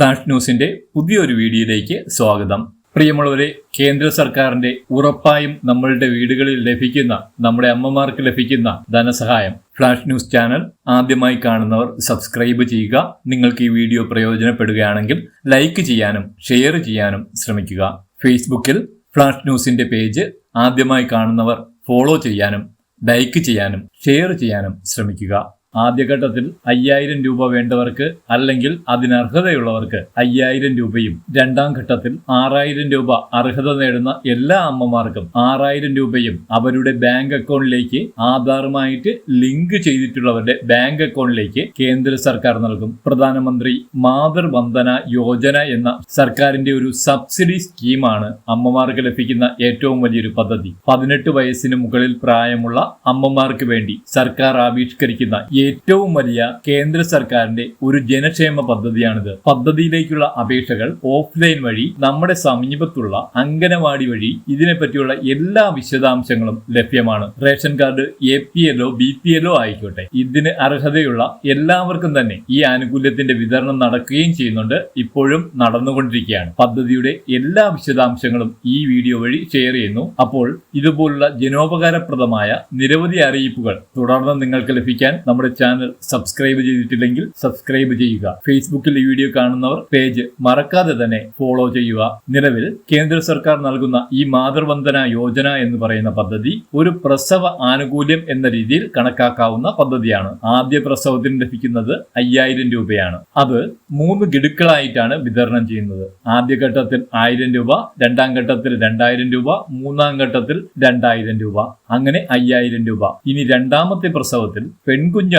Flash ന്യൂസിന്റെ പുതിയൊരു വീഡിയോയിലേക്ക് സ്വാഗതം. പ്രിയമുള്ളവരെ കേന്ദ്ര സർക്കാരിന്റെ ഉറപ്പായും നമ്മളുടെ വീടുകളിൽ ലഭിക്കുന്ന നമ്മുടെ അമ്മമാർക്ക് ലഭിക്കുന്ന ധനസഹായം. ഫ്ലാഷ് ന്യൂസ് ചാനൽ ആദ്യമായി കാണുന്നവർ സബ്സ്ക്രൈബ് ചെയ്യുക. നിങ്ങൾക്ക് ഈ വീഡിയോ പ്രയോജനപ്പെടുകയാണെങ്കിൽ ലൈക്ക് ചെയ്യാനും ഷെയർ ചെയ്യാനും ശ്രമിക്കുക. ഫേസ്ബുക്കിൽ ഫ്ലാഷ് ന്യൂസിന്റെ പേജ് ആദ്യമായി കാണുന്നവർ ഫോളോ ചെയ്യാനും ലൈക്ക് ചെയ്യാനും ഷെയർ ചെയ്യാനും ശ്രമിക്കുക. ആദ്യഘട്ടത്തിൽ അയ്യായിരം രൂപ വേണ്ടവർക്ക് അല്ലെങ്കിൽ അതിനർഹതയുള്ളവർക്ക് അയ്യായിരം രൂപയും രണ്ടാം ഘട്ടത്തിൽ ആറായിരം രൂപ അർഹത നേടുന്ന എല്ലാ അമ്മമാർക്കും ആറായിരം രൂപയും അവരുടെ ബാങ്ക് അക്കൗണ്ടിലേക്ക് ആധാറുമായിട്ട് ലിങ്ക് ചെയ്തിട്ടുള്ളവരുടെ ബാങ്ക് അക്കൗണ്ടിലേക്ക് കേന്ദ്ര സർക്കാർ നൽകും. പ്രധാനമന്ത്രി മാതൃവന്ദന യോജന എന്ന സർക്കാരിന്റെ ഒരു സബ്സിഡി സ്കീമാണ് അമ്മമാർക്ക് ലഭിക്കുന്ന ഏറ്റവും വലിയൊരു പദ്ധതി. പതിനെട്ട് വയസ്സിന് മുകളിൽ പ്രായമുള്ള അമ്മമാർക്ക് വേണ്ടി സർക്കാർ ആവിഷ്കരിക്കുന്ന ഏറ്റവും വലിയ കേന്ദ്ര സർക്കാരിന്റെ ഒരു ജനക്ഷേമ പദ്ധതിയാണിത്. പദ്ധതിയിലേക്കുള്ള അപേക്ഷകൾ ഓഫ്ലൈൻ വഴി നമ്മുടെ സമീപത്തുള്ള അംഗനവാടി വഴി ഇതിനെപ്പറ്റിയുള്ള എല്ലാ വിശദാംശങ്ങളും ലഭ്യമാണ്. Ration card A P yellow B P yellow ആയിക്കോട്ടെ. ഇതിന് അർഹതയുള്ള എല്ലാവർക്കും തന്നെ ഈ ആനുകൂല്യത്തിന്റെ വിതരണം നടക്കുകയും ചെയ്യുന്നുണ്ട്. ഇപ്പോഴും നടന്നുകൊണ്ടിരിക്കുകയാണ്. പദ്ധതിയുടെ എല്ലാ വിശദാംശങ്ങളും ഈ വീഡിയോ വഴി ഷെയർ ചെയ്യുന്നു. അപ്പോൾ ഇതുപോലുള്ള ജനോപകാരപ്രദമായ നിരവധി അറിയിപ്പുകൾ തുടർന്ന് നിങ്ങൾക്ക് ലഭിക്കാൻ നമ്മുടെ ചാനൽ സബ്സ്ക്രൈബ് ചെയ്തിട്ടില്ലെങ്കിൽ സബ്സ്ക്രൈബ് ചെയ്യുക. ഫേസ്ബുക്കിൽ ഈ വീഡിയോ കാണുന്നവർ പേജ് മറക്കാതെ തന്നെ ഫോളോ ചെയ്യുക. നിലവിൽ കേന്ദ്ര സർക്കാർ നൽകുന്ന ഈ മാതൃവന്ദന യോജന എന്ന് പറയുന്ന പദ്ധതി ഒരു പ്രസവ ആനുകൂല്യം എന്ന രീതിയിൽ കണക്കാക്കാവുന്ന പദ്ധതിയാണ്. ആദ്യ പ്രസവത്തിന് ലഭിക്കുന്നത് അയ്യായിരം രൂപയാണ്. അത് മൂന്ന് ഗഡുക്കളായിട്ടാണ് വിതരണം ചെയ്യുന്നത്. ആദ്യഘട്ടത്തിൽ ആയിരം രൂപ രണ്ടാം ഘട്ടത്തിൽ രണ്ടായിരം രൂപ മൂന്നാം ഘട്ടത്തിൽ രണ്ടായിരം രൂപ. അങ്ങനെ അയ്യായിരം രൂപ. ഇനി രണ്ടാമത്തെ പ്രസവത്തിൽ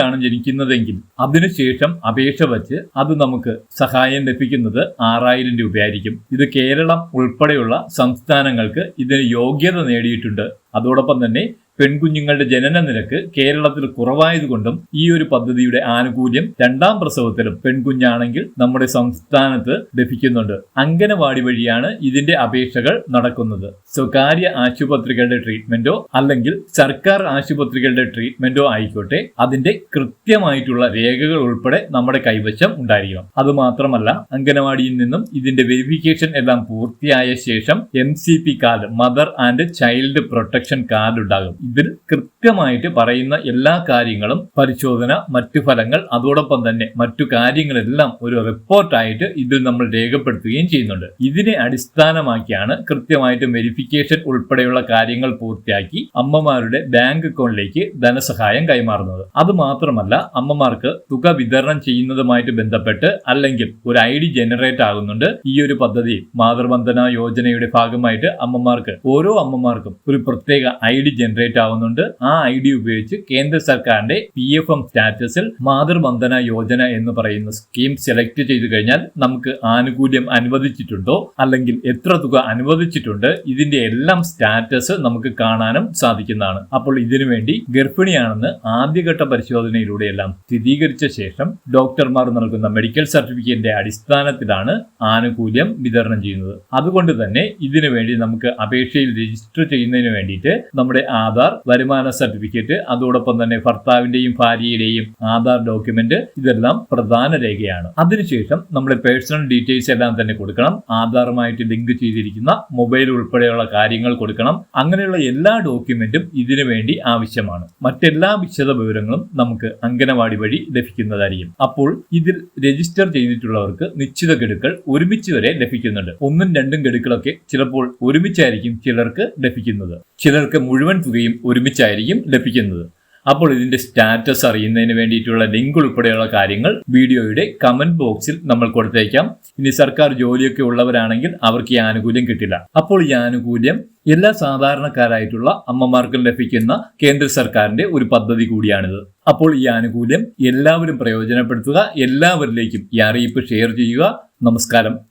പെൺകുഞ്ഞാണ് ജനിക്കുന്നതെങ്കിൽ അതിനുശേഷം അപേക്ഷ വച്ച് അത് നമുക്ക് സഹായം ലഭിക്കുന്നത് ആറായിരം രൂപയായിരിക്കും. ഇത് കേരളം ഉൾപ്പെടെയുള്ള സംസ്ഥാനങ്ങൾക്ക് ഇതിന് യോഗ്യത നേടിയിട്ടുണ്ട്. അതോടൊപ്പം തന്നെ പെൺകുഞ്ഞുങ്ങളുടെ ജനന നിരക്ക് കേരളത്തിൽ കുറവായതുകൊണ്ടും ഈ ഒരു പദ്ധതിയുടെ ആനുകൂല്യം രണ്ടാം പ്രസവത്തിലും പെൺകുഞ്ഞാണെങ്കിൽ നമ്മുടെ സംസ്ഥാനത്ത് ലഭിക്കുന്നുണ്ട്. അംഗനവാടി വഴിയാണ് ഇതിന്റെ അപേക്ഷകൾ നടക്കുന്നത്. സ്വകാര്യ ആശുപത്രികളുടെ ട്രീറ്റ്മെന്റോ അല്ലെങ്കിൽ സർക്കാർ ആശുപത്രികളുടെ ട്രീറ്റ്മെന്റോ ആയിക്കോട്ടെ അതിന്റെ കൃത്യമായിട്ടുള്ള രേഖകൾ ഉൾപ്പെടെ നമ്മുടെ കൈവശം ഉണ്ടായിരിക്കണം. അതുമാത്രമല്ല അംഗനവാടിയിൽ നിന്നും ഇതിന്റെ വെരിഫിക്കേഷൻ എല്ലാം പൂർത്തിയായ ശേഷം M C P card mother and child protection card ഉണ്ടാകും. ഇതിൽ കൃത്യമായിട്ട് പറയുന്ന എല്ലാ കാര്യങ്ങളും പരിശോധന മറ്റു ഫലങ്ങൾ അതോടൊപ്പം തന്നെ മറ്റു കാര്യങ്ങളെല്ലാം ഒരു റിപ്പോർട്ടായിട്ട് ഇതിൽ നമ്മൾ രേഖപ്പെടുത്തുകയും ചെയ്യുന്നുണ്ട്. ഇതിനെ അടിസ്ഥാനമാക്കിയാണ് കൃത്യമായിട്ട് വെരിഫിക്കേഷൻ ഉൾപ്പെടെയുള്ള കാര്യങ്ങൾ പൂർത്തിയാക്കി അമ്മമാരുടെ ബാങ്ക് അക്കൗണ്ടിലേക്ക് ധനസഹായം കൈമാറുന്നത്. അത് മാത്രമല്ല അമ്മമാർക്ക് തുക വിതരണം ചെയ്യുന്നതുമായിട്ട് ബന്ധപ്പെട്ട് അല്ലെങ്കിൽ ഒരു ഐ ഡി ജനറേറ്റ് ആകുന്നുണ്ട്. ഈ ഒരു പദ്ധതി മാതൃബന്ധന യോജനയുടെ ഭാഗമായിട്ട് അമ്മമാർക്ക് ഓരോ അമ്മമാർക്കും ഒരു പ്രത്യേക ഐ ഡി ജനറേറ്റ് ആവുന്നുണ്ട്. ആ ഐ ഡി ഉപയോഗിച്ച് കേന്ദ്ര സർക്കാരിന്റെ പി എഫ് എം സ്റ്റാറ്റസിൽ മാതൃവന്ദന യോജന എന്ന് പറയുന്ന സ്കീം സെലക്ട് ചെയ്തു കഴിഞ്ഞാൽ നമുക്ക് ആനുകൂല്യം അനുവദിച്ചിട്ടുണ്ടോ? അല്ലെങ്കിൽ എത്ര തുക അനുവദിച്ചിട്ടുണ്ട്? ഇതിന്റെ എല്ലാം സ്റ്റാറ്റസ് നമുക്ക് കാണാനും സാധിക്കുന്നതാണ്. അപ്പോൾ ഇതിനു വേണ്ടി ഗർഭിണിയാണെന്ന് ആദ്യഘട്ട പരിശോധനയിലൂടെ എല്ലാം സ്ഥിരീകരിച്ച ശേഷം ഡോക്ടർമാർ നൽകുന്ന മെഡിക്കൽ സർട്ടിഫിക്കറ്റിന്റെ അടിസ്ഥാനത്തിലാണ് ആനുകൂല്യം വിതരണം ചെയ്യുന്നത്. അതുകൊണ്ട് തന്നെ ഇതിനു വേണ്ടി നമുക്ക് അപേക്ഷയിൽ രജിസ്റ്റർ ചെയ്യുന്നതിന് വേണ്ടിയിട്ട് നമ്മുടെ ആധാർ വരുമാന സർട്ടിഫിക്കറ്റ് അതോടൊപ്പം തന്നെ ഭർത്താവിന്റെയും ഭാര്യയുടെയും ആധാർ ഡോക്യുമെന്റ് ഇതെല്ലാം പ്രധാന രേഖയാണ്. അതിനുശേഷം നമ്മുടെ പേഴ്സണൽ ഡീറ്റെയിൽസ് എല്ലാം തന്നെ കൊടുക്കണം. ആധാറുമായിട്ട് ലിങ്ക് ചെയ്തിരിക്കുന്ന മൊബൈൽ ഉൾപ്പെടെയുള്ള കാര്യങ്ങൾ കൊടുക്കണം. അങ്ങനെയുള്ള എല്ലാ ഡോക്യുമെന്റും ഇതിനു വേണ്ടി ആവശ്യമാണ്. മറ്റെല്ലാ വിശദ വിവരങ്ങളും നമുക്ക് അംഗനവാടി വഴി ലഭിക്കുന്നതായിരിക്കും. അപ്പോൾ ഇതിൽ രജിസ്റ്റർ ചെയ്തിട്ടുള്ളവർക്ക് നിശ്ചിത ഗഡുക്കൾ ഒരുമിച്ച് വരെ ലഭിക്കുന്നുണ്ട്. ഒന്നും രണ്ടും ഗഡുക്കളൊക്കെ ചിലപ്പോൾ ഒരുമിച്ചായിരിക്കും ചിലർക്ക് ലഭിക്കുന്നത്. ചിലർക്ക് മുഴുവൻ തുകയും ഒരുമിച്ചായിരിക്കും ലഭിക്കുന്നത്. അപ്പോൾ ഇതിന്റെ സ്റ്റാറ്റസ് അറിയുന്നതിന് വേണ്ടിയിട്ടുള്ള ലിങ്ക് ഉൾപ്പെടെയുള്ള കാര്യങ്ങൾ വീഡിയോയുടെ കമന്റ് ബോക്സിൽ നമ്മൾ കൊടുത്തേക്കാം. ഇനി സർക്കാർ ജോലിയൊക്കെ ഉള്ളവരാണെങ്കിൽ അവർക്ക് ഈ ആനുകൂല്യം കിട്ടില്ല. അപ്പോൾ ഈ ആനുകൂല്യം എല്ലാ സാധാരണക്കാരായിട്ടുള്ള അമ്മമാർക്കും ലഭിക്കുന്ന കേന്ദ്ര സർക്കാരിന്റെ ഒരു പദ്ധതി കൂടിയാണിത്. അപ്പോൾ ഈ ആനുകൂല്യം എല്ലാവരും പ്രയോജനപ്പെടുത്തുക എല്ലാവരിലേക്കും ഈ അറിയിപ്പ് ഷെയർ ചെയ്യുക. നമസ്കാരം.